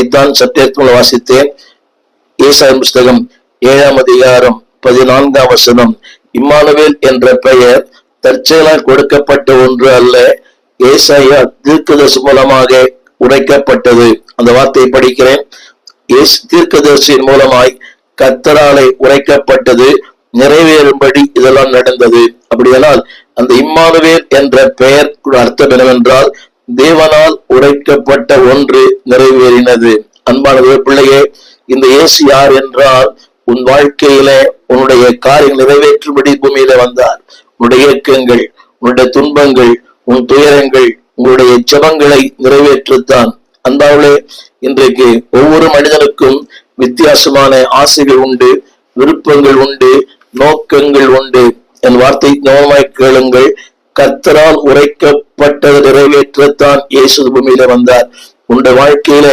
அதைத்தான் சத்தியத்தில் வாசித்தேன். ஏசாய புஸ்தகம் ஏழாம் அதிகாரம் பதினான்காம் வசனம். இம்மானுவேல் என்ற பெயர் தற்செயலால் கொடுக்கப்பட்ட ஒன்று அல்ல. ஏசாயா தீர்க்கதர்சி மூலமாக உரைக்கப்பட்டது. அந்த வார்த்தையை படிக்கிறேன். இயேசு தீர்க்கதரிசியின் மூலமாய் கத்தராலை உரைக்கப்பட்டது. நிறைவேறும்படி இதெல்லாம் நடந்தது. அப்படியானால் அந்த இம்மானுவேல் என்ற பெயர் அர்த்தம் என்னவென்றால் தேவனால் உரைக்கப்பட்ட ஒன்று நிறைவேறினது. அன்பானது பிள்ளையே இந்த இயேசு யார் என்றால் உன் வாழ்க்கையில உன்னுடைய காரியம் நிறைவேற்றும்படி பூமியில வந்தார். உன்னுடைய இயக்கங்கள் உன்னுடைய துன்பங்கள் உன் துயரங்கள் உங்களுடைய ஜபங்களை நிறைவேற்றத்தான். அன்பாவளே இன்றைக்கு ஒவ்வொரு மனிதனுக்கும் வித்தியாசமான ஆசைகள் உண்டு விருப்பங்கள் உண்டு நோக்கங்கள் உண்டு. என் வார்த்தை கவனமாய் கேளுங்கள். கர்த்தரால் உரைக்கப்பட்டது நிறைவேற்றத்தான் இயேசு பூமியில வந்தார். உன்னுடைய வாழ்க்கையில